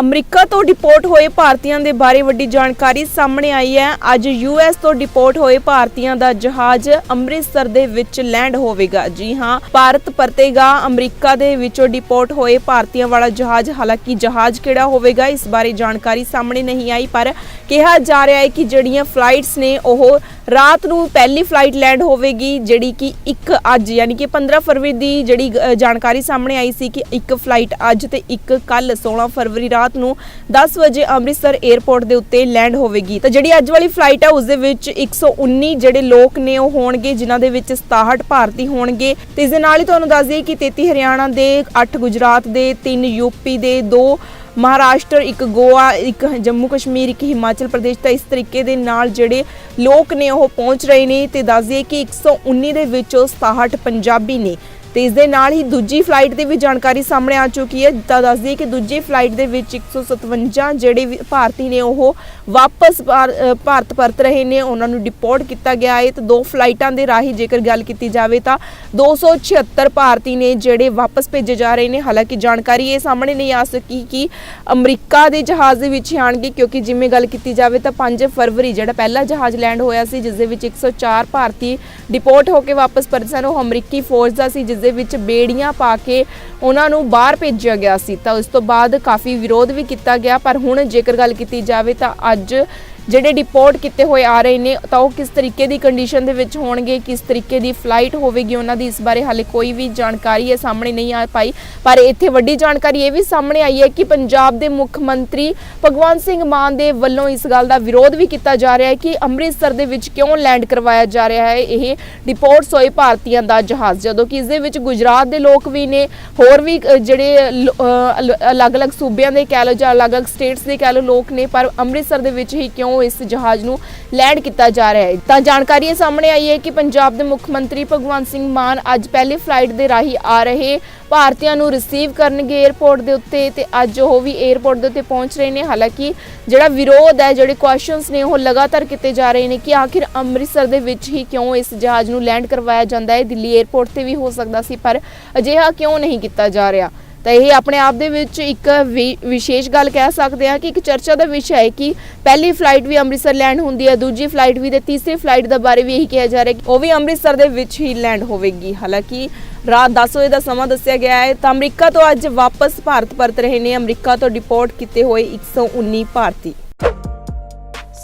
America ਤੋਂ deport ਹੋਏ ਭਾਰਤੀਆਂ ਦੇ ਬਾਰੇ ਵੱਡੀ ਜਾਣਕਾਰੀ ਸਾਹਮਣੇ ਆਈ ਹੈ। ਅੱਜ ਯੂਐਸ ਤੋਂ ਡਿਪੋਰਟ ਹੋਏ ਭਾਰਤੀਆਂ ਦਾ ਜਹਾਜ਼ ਅੰਮ੍ਰਿਤਸਰ ਦੇ ਵਿੱਚ ਲੈਂਡ ਹੋਵੇਗਾ। ਜੀ ਹਾਂ, ਭਾਰਤ ਪਰਤੇਗਾ। ਅਮਰੀਕਾ ਦੇ ਵਿੱਚੋਂ ਡਿਪੋਰਟ ਹੋਏ ਭਾਰਤੀਆਂ ਵਾਲਾ ਜਹਾਜ਼, ਹਾਲਾਂਕਿ ਜਹਾਜ਼ ਕਿਹੜਾ ਹੋਵੇਗਾ, ਇਸ ਬਾਰੇ ਜਾਣਕਾਰੀ ਸਾਹਮਣੇ ਨਹੀਂ ਆਈ, ਪਰ ਕਿਹਾ ਜਾ ਰਿਹਾ ਹੈ ਕਿ ਜਿਹੜੀਆਂ ਫਲਾਈਟਸ ਨੇ, ਉਹ ਰਾਤ ਨੂੰ ਪਹਿਲੀ ਫਲਾਈਟ ਲੈਂਡ ਹੋਵੇਗੀ, ਜਿਹੜੀ ਕਿ ਇੱਕ ਅੱਜ, ਯਾਨੀ ਕਿ 15 ਫਰਵਰੀ ਦੀ ਜਿਹੜੀ ਜਾਣਕਾਰੀ ਸਾਹਮਣੇ ਆਈ ਸੀ ਕਿ ਇੱਕ ਫਲਾਈਟ ਅੱਜ ਤੇ ਇੱਕ ਕੱਲ 16 ਫਰਵਰੀ ਰਾਤ ਨੂੰ 10 ਵਜੇ ਅੰਮ੍ਰਿਤਸਰ 에ਅਰਪੋਰਟ ਦੇ ਉੱਤੇ ਲੈਂਡ ਹੋਵੇਗੀ। ਤਾਂ ਜਿਹੜੀ ਅੱਜ ਵਾਲੀ ਫਲਾਈਟ ਹੈ ਉਸ ਦੇ ਵਿੱਚ 119 ਜਿਹੜੇ ਲੋਕ ਨੇ, ਉਹ ਹੋਣਗੇ, ਜਿਨ੍ਹਾਂ ਦੇ ਵਿੱਚ 67 ਭਾਰਤੀ ਹੋਣਗੇ। ਤੇ ਇਸ ਦੇ ਨਾਲ ਹੀ ਤੁਹਾਨੂੰ ਦੱਸ ਦਈਏ ਕਿ 33 ਹਰਿਆਣਾ ਦੇ 8 ਗੁਜਰਾਤ ਦੇ 3 ਯੂਪੀ ਦੇ 2 ਮਹਾਰਾਸ਼ਟਰ, ਇੱਕ ਗੋਆ, ਇੱਕ ਜੰਮੂ ਕਸ਼ਮੀਰ, ਇੱਕ ਹਿਮਾਚਲ ਪ੍ਰਦੇਸ਼। ਤਾਂ ਇਸ ਤਰੀਕੇ ਦੇ ਨਾਲ ਜਿਹੜੇ ਲੋਕ ਨੇ, ਉਹ ਪਹੁੰਚ ਰਹੇ ਨੇ। ਤੇ ਦੱਸ ਦਈਏ ਕਿ 119 ਦੇ ਵਿੱਚੋਂ 67 ਪੰਜਾਬੀ ਨੇ ਤੇ ਇਸ ਦੇ ਨਾਲ ਹੀ ਦੂਜੀ ਫਲਾਈਟ ਦੀ ਵੀ ਜਾਣਕਾਰੀ ਸਾਹਮਣੇ ਆ ਚੁੱਕੀ ਹੈ। ਤਾਂ ਦੱਸ ਦਈਏ ਕਿ ਦੂਜੀ ਫਲਾਈਟ ਦੇ ਵਿੱਚ 157 ਜਿਹੜੇ ਵੀ ਭਾਰਤੀ ਨੇ ਉਹ ਵਾਪਸ ਭਾਰਤ ਪਰਤ ਰਹੇ ਨੇ। ਉਹਨਾਂ ਨੂੰ ਡਿਪੋਰਟ ਕੀਤਾ ਗਿਆ ਹੈ ਤੇ ਦੋ ਫਲਾਈਟਾਂ ਦੇ ਰਾਹੀਂ ਜੇਕਰ ਗੱਲ ਕੀਤੀ ਜਾਵੇ ਤਾਂ 276 ਭਾਰਤੀ ਨੇ ਜਿਹੜੇ ਵਾਪਸ ਭੇਜੇ ਜਾ ਰਹੇ ਨੇ। ਹਾਲਾਂਕਿ ਜਾਣਕਾਰੀ ਇਹ ਸਾਹਮਣੇ ਨਹੀਂ ਆ ਸਕੀ ਕਿ ਅਮਰੀਕਾ ਦੇ ਜਹਾਜ਼ ਦੇ ਵਿੱਚ ਹੀ ਆਣਗੇ ਕਿਉਂਕਿ ਜਿਵੇਂ ਗੱਲ ਕੀਤੀ ਜਾਵੇ ਤਾਂ 5 ਫਰਵਰੀ ਜਿਹੜਾ ਪਹਿਲਾ ਜਹਾਜ਼ ਲੈਂਡ ਹੋਇਆ ਸੀ, ਜਿਸ ਦੇ ਵਿੱਚ 104 ਭਾਰਤੀ ਡਿਪੋਰਟ ਹੋ ਕੇ ਵਾਪਸ ਪਰਤੇ ਸਨ। ਉਹ ਅਮਰੀਕੀ ਫੌਜ ਦਾ ਸੀ, ਜਿਸ ਦੇ ਵਿੱਚ ਬੇੜੀਆਂ ਪਾ ਕੇ ਉਹਨਾਂ ਨੂੰ ਬਾਹਰ ਭੇਜਿਆ ਗਿਆ ਸੀ ਤਾਂ ਉਸ ਤੋਂ ਬਾਅਦ ਕਾਫੀ ਵਿਰੋਧ ਵੀ ਕੀਤਾ ਗਿਆ, ਪਰ ਹੁਣ ਜੇਕਰ ਗੱਲ ਕੀਤੀ ਜਾਵੇ ਤਾਂ ਅੱਜ ਜਿਹੜੇ ਡਿਪੋਰਟ ਕੀਤੇ ਹੋਏ ਆ ਰਹੇ ਨੇ, ਤਾਂ ਉਹ ਕਿਸ ਤਰੀਕੇ ਦੀ ਕੰਡੀਸ਼ਨ ਦੇ ਵਿੱਚ ਹੋਣਗੇ, ਕਿਸ ਤਰੀਕੇ ਦੀ ਫਲਾਈਟ ਹੋਵੇਗੀ, ਉਹਨਾਂ ਦੀ ਇਸ ਬਾਰੇ ਹਾਲੇ ਕੋਈ ਵੀ ਜਾਣਕਾਰੀ ਹੈ ਸਾਹਮਣੇ ਨਹੀਂ ਆ ਪਾਈ। ਪਰ ਇੱਥੇ ਵੱਡੀ ਜਾਣਕਾਰੀ ਇਹ ਵੀ ਸਾਹਮਣੇ ਆਈ ਹੈ ਕਿ ਪੰਜਾਬ ਦੇ ਮੁੱਖ ਮੰਤਰੀ ਭਗਵੰਤ ਸਿੰਘ ਮਾਨ ਦੇ ਵੱਲੋਂ ਇਸ ਗੱਲ ਦਾ ਵਿਰੋਧ ਵੀ ਕੀਤਾ ਜਾ ਰਿਹਾ ਹੈ ਕਿ ਅੰਮ੍ਰਿਤਸਰ ਦੇ ਵਿੱਚ ਕਿਉਂ ਲੈਂਡ ਕਰਵਾਇਆ ਜਾ ਰਿਹਾ ਹੈ, ਇਹ ਡਿਪੋਰਟਸ ਹੋਏ ਭਾਰਤੀਆਂ ਦਾ ਜਹਾਜ਼। ਜਦੋਂ ਕਿ ਇਸ ਦੇ ਵਿੱਚ ਗੁਜਰਾਤ ਦੇ ਲੋਕ ਵੀ ਨੇ, ਹੋਰ ਵੀ ਜਿਹੜੇ ਲ- ਅਲੱਗ-ਅਲੱਗ ਸੂਬਿਆਂ ਦੇ ਕਹਿ ਲਓ ਜਾਂ ਅਲੱਗ-ਅਲੱਗ ਸਟੇਟਸ ਦੇ ਕਹਿ ਲਓ ਲੋਕ ਨੇ, ਪਰ ਅੰਮ੍ਰਿਤਸਰ ਦੇ ਵਿੱਚ ਹੀ ਕਿਉਂ ਵੱਲੋਂ ਇਸ ਜਹਾਜ਼ ਨੂੰ ਲੈਂਡ ਕੀਤਾ ਜਾ ਰਿਹਾ ਹੈ। ਤਾਂ ਜਾਣਕਾਰੀ ਸਾਹਮਣੇ ਆਈ ਹੈ ਕਿ ਪੰਜਾਬ ਦੇ ਮੁੱਖ ਮੰਤਰੀ ਭਗਵੰਤ ਸਿੰਘ ਮਾਨ ਅੱਜ ਪਹਿਲੀ ਫਲਾਈਟ ਦੇ ਰਾਹੀਂ ਆ ਰਹੇ ਭਾਰਤੀਆਂ ਨੂੰ ਰਿਸੀਵ ਕਰਨਗੇ 에어ਪੋਰਟ ਦੇ ਉੱਤੇ ਤੇ ਅੱਜ ਉਹ ਵੀ 에어ਪੋਰਟ ਦੇ ਉੱਤੇ ਪਹੁੰਚ ਰਹੇ ਨੇ। ਹਾਲਾਂਕਿ ਜਿਹੜਾ ਵਿਰੋਧ ਹੈ, ਜਿਹੜੇ ਕੁਐਸਚਨਸ ਨੇ, ਉਹ ਲਗਾਤਾਰ ਕੀਤੇ ਜਾ ਰਹੇ ਨੇ ਕਿ ਆਖਿਰ ਅੰਮ੍ਰਿਤਸਰ ਦੇ ਵਿੱਚ ਹੀ ਕਿਉਂ ਇਸ ਜਹਾਜ਼ ਨੂੰ ਲੈਂਡ ਕਰਵਾਇਆ ਜਾਂਦਾ ਹੈ? ਦਿੱਲੀ 에어ਪੋਰਟ ਤੇ ਵੀ ਹੋ ਸਕਦਾ ਸੀ, ਪਰ ਅਜਿਹਾ ਕਿਉਂ ਨਹੀਂ ਕੀਤਾ ਜਾ ਰਿਹਾ? ਤਾਂ ਇਹ ਆਪਣੇ ਆਪ ਦੇ ਵਿੱਚ ਇੱਕ ਵਿਸ਼ੇਸ਼ ਗੱਲ ਕਹਿ ਸਕਦੇ ਹਾਂ ਕਿ ਇੱਕ ਚਰਚਾ ਦਾ ਵਿਸ਼ਾ ਹੈ ਕਿ ਪਹਿਲੀ ਫਲਾਈਟ ਵੀ ਅੰਮ੍ਰਿਤਸਰ ਲੈਂਡ ਹੁੰਦੀ ਹੈ, ਦੂਜੀ ਫਲਾਈਟ ਵੀ ਤੇ ਤੀਸਰੀ ਫਲਾਈਟ ਦਾ ਬਾਰੇ ਵੀ ਇਹੀ ਕਿਹਾ ਜਾ ਰਿਹਾ ਕਿ ਉਹ ਵੀ ਅੰਮ੍ਰਿਤਸਰ ਦੇ ਵਿੱਚ ਹੀ ਲੈਂਡ ਹੋਵੇਗੀ। ਹਾਲਾਂਕਿ ਰਾਤ 10 ਵਜੇ ਦਾ ਸਮਾਂ ਦੱਸਿਆ ਗਿਆ ਹੈ, ਤਾਂ ਅਮਰੀਕਾ ਤੋਂ ਅੱਜ ਵਾਪਸ ਭਾਰਤ ਪਰਤ ਰਹੇ ਨੇ। ਅਮਰੀਕਾ ਤੋਂ ਡਿਪੋਰਟ ਕੀਤੇ ਹੋਏ 119 ਭਾਰਤੀ।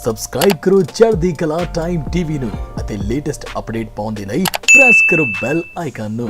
ਸਬਸਕ੍ਰਾਈਬ ਕਰੋ ਚੜ੍ਹਦੀ ਕਲਾ ਟਾਈਮ ਟੀਵੀ ਨੂੰ ਅਤੇ ਲੇਟੈਸਟ ਅਪਡੇਟ ਪਾਉਣ ਦੇ ਲਈ ਪ੍ਰੈਸ ਕਰੋ ਬੈਲ ਆਈਕਨ ਨੂੰ।